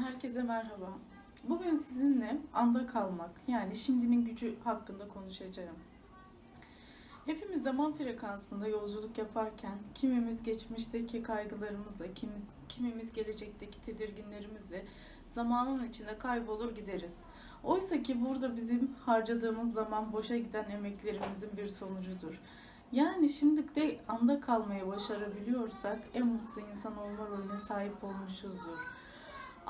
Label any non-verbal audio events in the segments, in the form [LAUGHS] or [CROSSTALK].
herkese merhaba. Bugün sizinle anda kalmak, yani şimdinin gücü hakkında konuşacağım. Hepimiz zaman frekansında yolculuk yaparken kimimiz geçmişteki kaygılarımızla, kimimiz, kimimiz gelecekteki tedirginlerimizle zamanın içinde kaybolur gideriz. Oysa ki burada bizim harcadığımız zaman boşa giden emeklerimizin bir sonucudur. Yani şimdi de anda kalmayı başarabiliyorsak en mutlu insan olma rolüne sahip olmuşuzdur.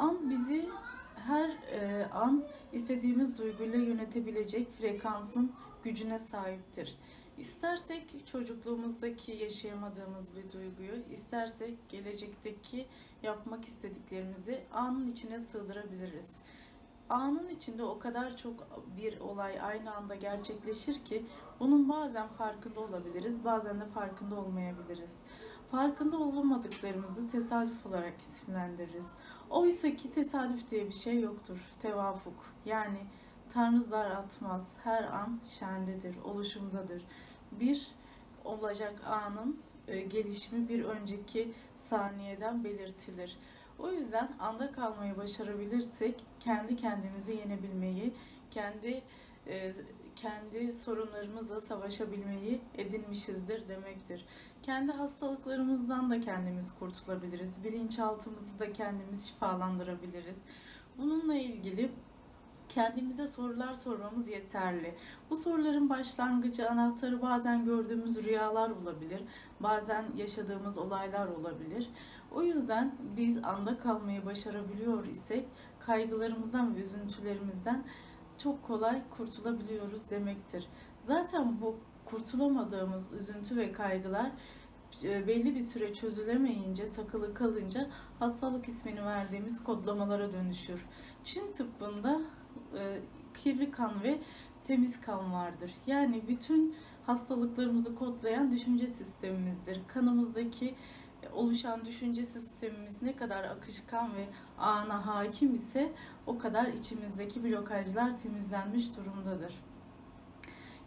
An bizi her e, an istediğimiz duyguyla yönetebilecek frekansın gücüne sahiptir. İstersek çocukluğumuzdaki yaşayamadığımız bir duyguyu, istersek gelecekteki yapmak istediklerimizi anın içine sığdırabiliriz. Anın içinde o kadar çok bir olay aynı anda gerçekleşir ki bunun bazen farkında olabiliriz, bazen de farkında olmayabiliriz. Farkında olamadıklarımızı tesadüf olarak isimlendiririz. Oysa ki tesadüf diye bir şey yoktur. Tevafuk. Yani Tanrı zar atmaz. Her an şendedir, oluşumdadır. Bir olacak anın e, gelişimi bir önceki saniyeden belirtilir. O yüzden anda kalmayı başarabilirsek kendi kendimizi yenebilmeyi, kendi e, kendi sorunlarımızla savaşabilmeyi edinmişizdir demektir. Kendi hastalıklarımızdan da kendimiz kurtulabiliriz. Bilinçaltımızı da kendimiz şifalandırabiliriz. Bununla ilgili kendimize sorular sormamız yeterli. Bu soruların başlangıcı, anahtarı bazen gördüğümüz rüyalar olabilir, bazen yaşadığımız olaylar olabilir. O yüzden biz anda kalmayı başarabiliyor isek kaygılarımızdan ve üzüntülerimizden çok kolay kurtulabiliyoruz demektir. Zaten bu kurtulamadığımız üzüntü ve kaygılar e, belli bir süre çözülemeyince, takılı kalınca hastalık ismini verdiğimiz kodlamalara dönüşür. Çin tıbbında e, kirli kan ve temiz kan vardır. Yani bütün hastalıklarımızı kodlayan düşünce sistemimizdir. Kanımızdaki oluşan düşünce sistemimiz ne kadar akışkan ve ana hakim ise o kadar içimizdeki blokajlar temizlenmiş durumdadır.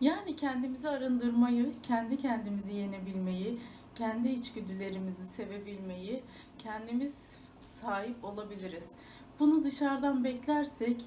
Yani kendimizi arındırmayı, kendi kendimizi yenebilmeyi, kendi içgüdülerimizi sevebilmeyi kendimiz sahip olabiliriz. Bunu dışarıdan beklersek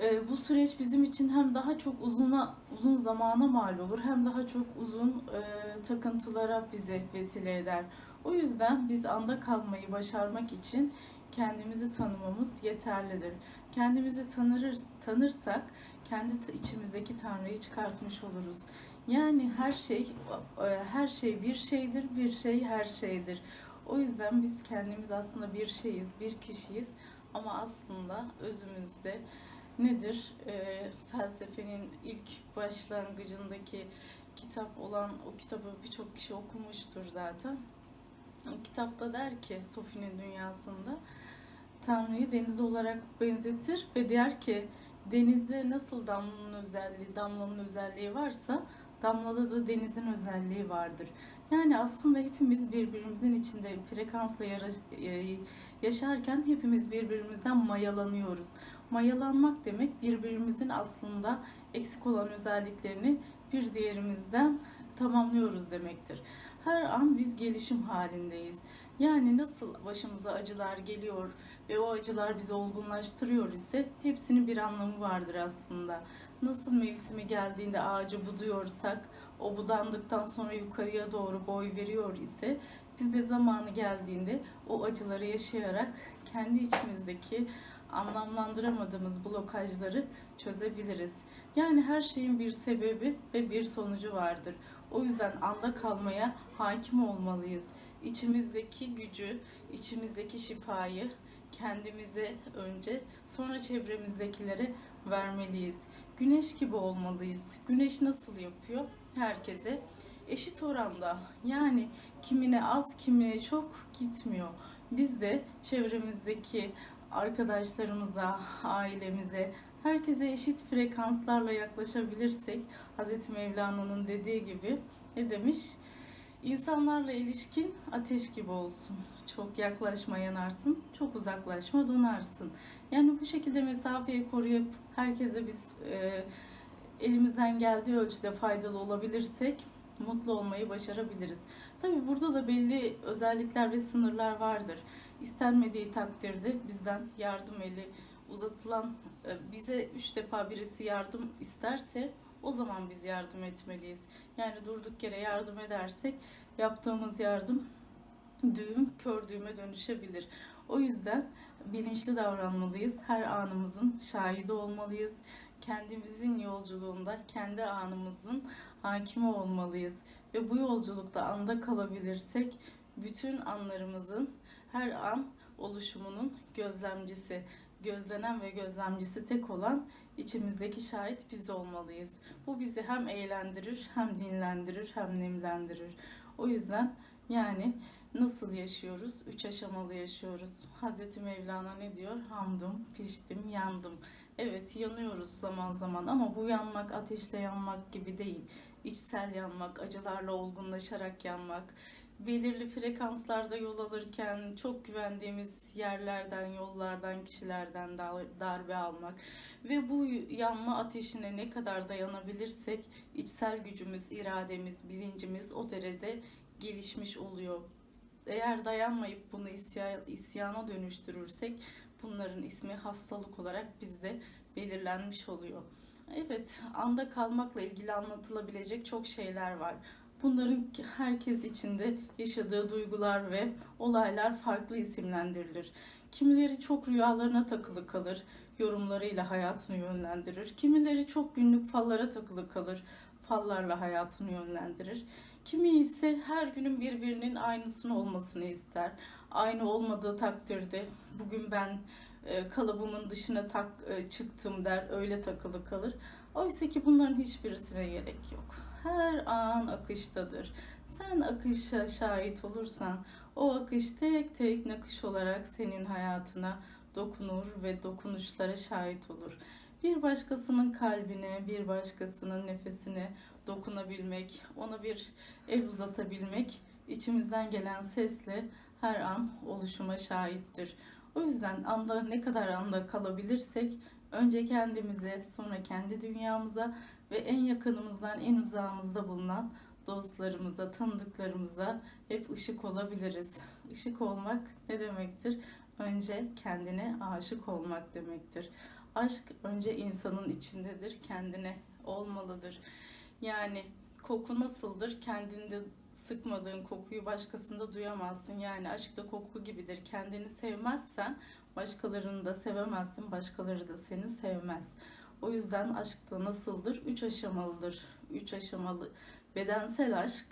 e, bu süreç bizim için hem daha çok uzuna uzun zamana mal olur hem daha çok uzun e, takıntılara bize vesile eder. O yüzden biz anda kalmayı başarmak için kendimizi tanımamız yeterlidir. Kendimizi tanır, tanırsak kendi içimizdeki Tanrı'yı çıkartmış oluruz. Yani her şey e, her şey bir şeydir, bir şey her şeydir. O yüzden biz kendimiz aslında bir şeyiz, bir kişiyiz ama aslında özümüzde nedir? E, felsefenin ilk başlangıcındaki kitap olan o kitabı birçok kişi okumuştur zaten. O kitapta der ki Sophie'nin dünyasında Tanrı'yı deniz olarak benzetir ve der ki denizde nasıl damlanın özelliği, damlanın özelliği varsa damlada da denizin özelliği vardır. Yani aslında hepimiz birbirimizin içinde frekansla e, yaşarken hepimiz birbirimizden mayalanıyoruz. Mayalanmak demek birbirimizin aslında eksik olan özelliklerini bir diğerimizden tamamlıyoruz demektir. Her an biz gelişim halindeyiz. Yani nasıl başımıza acılar geliyor ve o acılar bizi olgunlaştırıyor ise hepsinin bir anlamı vardır aslında. Nasıl mevsimi geldiğinde ağacı buduyorsak o budandıktan sonra yukarıya doğru boy veriyor ise biz de zamanı geldiğinde o acıları yaşayarak kendi içimizdeki anlamlandıramadığımız blokajları çözebiliriz. Yani her şeyin bir sebebi ve bir sonucu vardır. O yüzden anda kalmaya hakim olmalıyız. İçimizdeki gücü, içimizdeki şifayı kendimize önce sonra çevremizdekilere vermeliyiz. Güneş gibi olmalıyız. Güneş nasıl yapıyor? Herkese eşit oranda yani kimine az kimine çok gitmiyor. Biz de çevremizdeki arkadaşlarımıza, ailemize, herkese eşit frekanslarla yaklaşabilirsek Hz. Mevlana'nın dediği gibi ne demiş? İnsanlarla ilişkin ateş gibi olsun. Çok yaklaşma yanarsın, çok uzaklaşma donarsın. Yani bu şekilde mesafeyi koruyup herkese biz e, elimizden geldiği ölçüde faydalı olabilirsek mutlu olmayı başarabiliriz. Tabi burada da belli özellikler ve sınırlar vardır. İstenmediği takdirde bizden yardım eli uzatılan e, bize üç defa birisi yardım isterse o zaman biz yardım etmeliyiz. Yani durduk yere yardım edersek yaptığımız yardım düğüm kör düğüme dönüşebilir. O yüzden bilinçli davranmalıyız. Her anımızın şahidi olmalıyız. Kendimizin yolculuğunda kendi anımızın hakimi olmalıyız. Ve bu yolculukta anda kalabilirsek bütün anlarımızın her an oluşumunun gözlemcisi, gözlenen ve gözlemcisi tek olan içimizdeki şahit biz olmalıyız. Bu bizi hem eğlendirir, hem dinlendirir, hem nemlendirir. O yüzden yani nasıl yaşıyoruz? Üç aşamalı yaşıyoruz. Hazreti Mevlana ne diyor? Hamdım, piştim, yandım. Evet yanıyoruz zaman zaman ama bu yanmak ateşte yanmak gibi değil. İçsel yanmak, acılarla olgunlaşarak yanmak, belirli frekanslarda yol alırken çok güvendiğimiz yerlerden, yollardan, kişilerden dar- darbe almak ve bu yanma ateşine ne kadar dayanabilirsek içsel gücümüz, irademiz, bilincimiz o derede gelişmiş oluyor. Eğer dayanmayıp bunu isya, isyana dönüştürürsek bunların ismi hastalık olarak bizde belirlenmiş oluyor. Evet, anda kalmakla ilgili anlatılabilecek çok şeyler var. Bunların herkes içinde yaşadığı duygular ve olaylar farklı isimlendirilir. Kimileri çok rüyalarına takılı kalır, yorumlarıyla hayatını yönlendirir. Kimileri çok günlük fallara takılı kalır, fallarla hayatını yönlendirir. Kimi ise her günün birbirinin aynısını olmasını ister. Aynı olmadığı takdirde bugün ben e, kalıbımın dışına tak e, çıktım der, öyle takılı kalır. Oysa ki bunların hiçbirisine gerek yok. Her an akıştadır. Sen akışa şahit olursan o akış tek tek nakış olarak senin hayatına dokunur ve dokunuşlara şahit olur. Bir başkasının kalbine, bir başkasının nefesine dokunabilmek, ona bir el uzatabilmek içimizden gelen sesle her an oluşuma şahittir. O yüzden anda ne kadar anda kalabilirsek önce kendimize, sonra kendi dünyamıza ve en yakınımızdan en uzağımızda bulunan dostlarımıza, tanıdıklarımıza hep ışık olabiliriz. Işık olmak ne demektir? Önce kendine aşık olmak demektir. Aşk önce insanın içindedir, kendine olmalıdır. Yani koku nasıldır? Kendinde sıkmadığın kokuyu başkasında duyamazsın. Yani aşk da koku gibidir. Kendini sevmezsen başkalarını da sevemezsin. Başkaları da seni sevmez. O yüzden aşk da nasıldır? Üç aşamalıdır. Üç aşamalı bedensel aşk,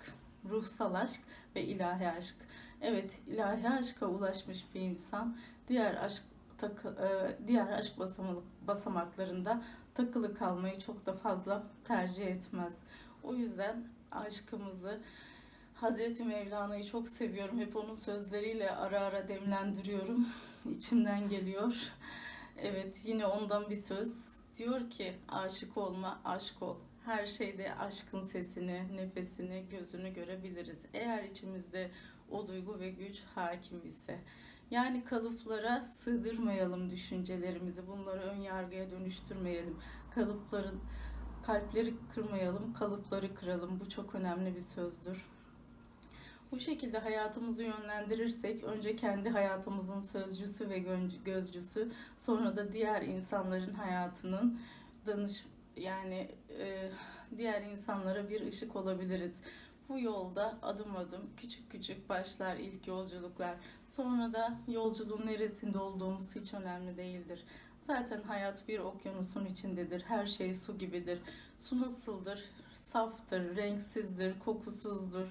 ruhsal aşk ve ilahi aşk. Evet, ilahi aşka ulaşmış bir insan diğer aşk takı, e, diğer aşk basamak, basamaklarında takılı kalmayı çok da fazla tercih etmez. O yüzden aşkımızı Hazreti Mevlana'yı çok seviyorum. Hep onun sözleriyle ara ara demlendiriyorum. [LAUGHS] İçimden geliyor. Evet yine ondan bir söz. Diyor ki aşık olma, aşk ol. Her şeyde aşkın sesini, nefesini, gözünü görebiliriz. Eğer içimizde o duygu ve güç hakim ise. Yani kalıplara sığdırmayalım düşüncelerimizi. Bunları ön yargıya dönüştürmeyelim. Kalıpların kalpleri kırmayalım, kalıpları kıralım. Bu çok önemli bir sözdür. Bu şekilde hayatımızı yönlendirirsek önce kendi hayatımızın sözcüsü ve gözcüsü, sonra da diğer insanların hayatının danış yani e, diğer insanlara bir ışık olabiliriz. Bu yolda adım adım küçük küçük başlar ilk yolculuklar. Sonra da yolculuğun neresinde olduğumuz hiç önemli değildir. Zaten hayat bir okyanusun içindedir. Her şey su gibidir. Su nasıldır? Saftır, renksizdir, kokusuzdur.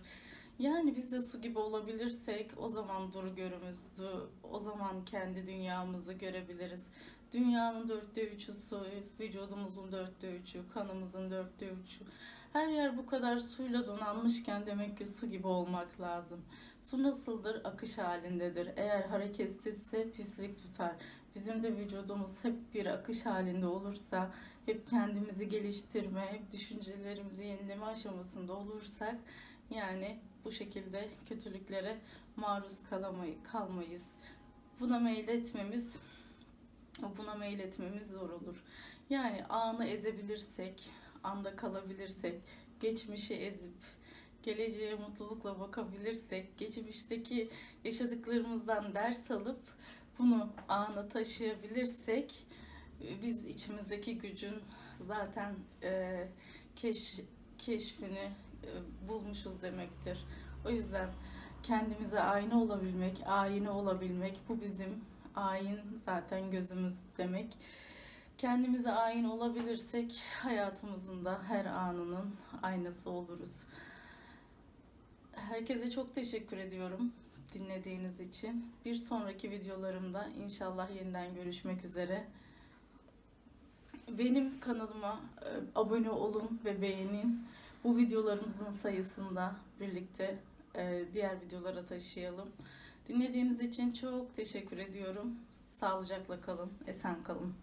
Yani biz de su gibi olabilirsek o zaman dur görümüzdü. O zaman kendi dünyamızı görebiliriz. Dünyanın dörtte üçü su, vücudumuzun dörtte üçü, kanımızın dörtte üçü. Her yer bu kadar suyla donanmışken demek ki su gibi olmak lazım. Su nasıldır? Akış halindedir. Eğer hareketsizse pislik tutar. Bizim de vücudumuz hep bir akış halinde olursa, hep kendimizi geliştirme, hep düşüncelerimizi yenileme aşamasında olursak yani bu şekilde kötülüklere maruz kalamayı, kalmayız. Buna meyletmemiz buna meyletmemiz zor olur. Yani anı ezebilirsek, anda kalabilirsek, geçmişi ezip geleceğe mutlulukla bakabilirsek, geçmişteki yaşadıklarımızdan ders alıp bunu ana taşıyabilirsek e, biz içimizdeki gücün zaten e, keş, keşfini bulmuşuz demektir. O yüzden kendimize ayna olabilmek, ayine olabilmek bu bizim ayin zaten gözümüz demek. Kendimize ayin olabilirsek hayatımızın da her anının aynası oluruz. Herkese çok teşekkür ediyorum dinlediğiniz için. Bir sonraki videolarımda inşallah yeniden görüşmek üzere. Benim kanalıma e, abone olun ve beğenin. Bu videolarımızın sayısında birlikte e, diğer videolara taşıyalım. Dinlediğiniz için çok teşekkür ediyorum. Sağlıcakla kalın, esen kalın.